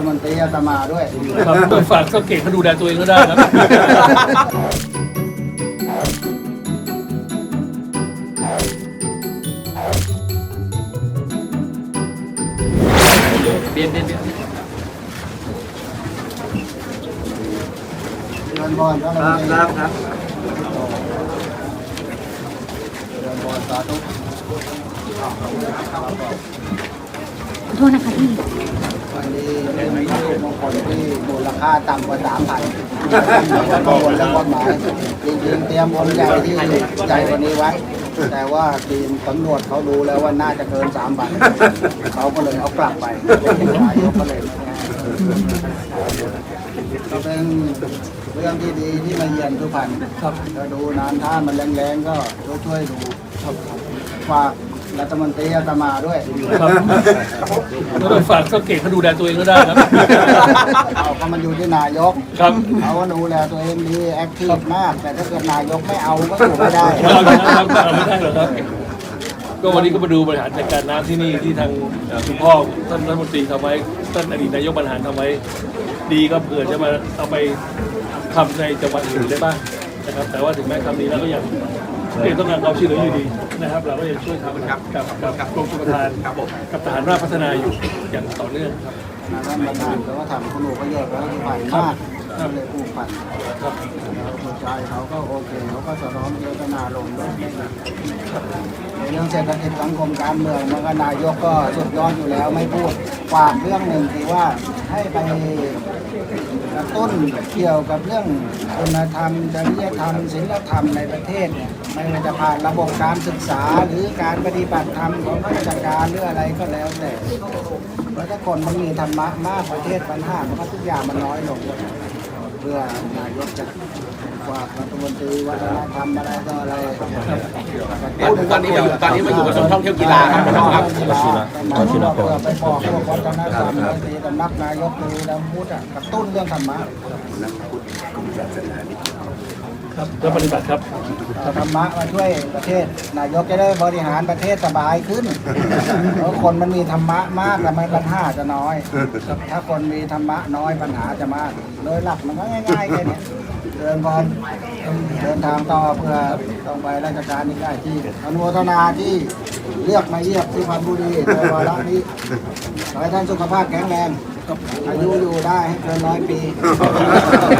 ฐมนตรีอาตมาด้วย ครับฝากสังเกตเขาดูแลตัวเองก็ได้ครับเปลี่ยนเปลี่ยนเปลี่ยนเดินบอลก็ครับครับครับเดินบอลสาธุ ขอโทษนะคะพี่ วันนี้เป็นลูกมงคลที่มูลค่าต่ำกว่าสามพันแล้วก็บนและกฎหมายจริงๆเตรียมคนใหญ่ที่ใหญ่กว่านี้ไว้ แต่ว่าทีมตำรวจเขาดูแล้วว่าน่าจะเกินสามพันเขาก็เลยเอากลับไปนายกก็เลยก็เป็นเรื่องที่ดีที่มาเยือนทุกพันครับก็ดูน้ำท่ามันแรงๆก็ช่วยๆดูฝาก รัฐมนตรีอาตมาด้วยครับแล้วฝากสังเกตเขาดูแลตัวเองก็ได้ครับเอาก็มันอยู่ที่นายกครับเขาก็ดูแลตัวเองดีแอคทีฟมาก แต่ถ้าเกิดนายกไม่เอาก็อยู่ไม่ได้เราไม่ได้เราไม่ได้หรอกครับ ก็วันนี้ก็มาดูบริหารจัดการน้ำที่นี่ที่ทางเอ่อคุณพ่อท่านรัฐมนตรีทำไว้ท่านอดีตนายกบรรหารทำไว้ ดีก็เผื่อจะมาเอาไปทำในจังหวัดอื่นได้บ้างนะครับ แต่ว่าถึงแม้ทำดีแล้วก็ยัง ยังต้องการความช่วยเหลืออยู่ดีนะครับเราก็ยังช่วยทำกับกับกับกรมชลประทานกับทหารราชพัฒนาอยู่อย่างต่อเนื่องครับท่านประธานก็ว่าทำคุณูประโยชน์แล้วผ่านมากก็เลยผูกพันครับหัวใจเขาก็โอเคเขาก็สะท้อนเจตนาลงด้วยในเรื่องเศรษฐกิจสังคมการเมืองมันก็นายกก็สุดยอดอยู่แล้วไม่พูดฝากเรื่องหนึ่งคือว่าให้ไปกระตุ้นเกี่ยวกับเรื่องคุณธรรมจริยธรรมศีลธรรมในประเทศเนี่ย ไม่ว่าจะผ่านระบบการศึกษาหรือการปฏิบัติธรรมของข้าราชการหรืออะไรก็แล้วแต่เพราะถ้าคนมันมีธรรมะมากประเทศปัญหามันก็ทุกอย่างมันน้อยลงเพื่อนายกจะฝากรัฐมนตรีวัฒนธรรมอะไรต่ออะไรตอนนี้อยู่ตอนนี้มาอยู่กระทรวงท่องเที่ยวกีฬาครับพี่น้องครับกีฬาหมายถึงว่าเพื่อไปบอกพวกวัฒนธรรมบางทีสำนักนายกดูแล้วพูดอะกระตุ้นเรื่องธรรมะ ครับแล้วปฏิบัติครับ เอาธรรมะมาช่วยประเทศ นายกจะได้บริหารประเทศสบายขึ้น เพราะคนมันมีธรรมะมากแล้วมันปัญหาจะน้อย ถ้าคนมีธรรมะน้อยปัญหาจะมาก โดยหลักมันก็ง่ายๆแค่เนี้ยเดินพรเดินทางต่อเพื่อต้องไปราชการนี่ได้ที่อนุโมทนาที่เลือกมาเยี่ยมที่พันบุรีในวาระนี้ขอให้ท่านสุขภาพแข็งแรงอายุอยู่ได้ให้เกินร้อยปีสาธุสาธุ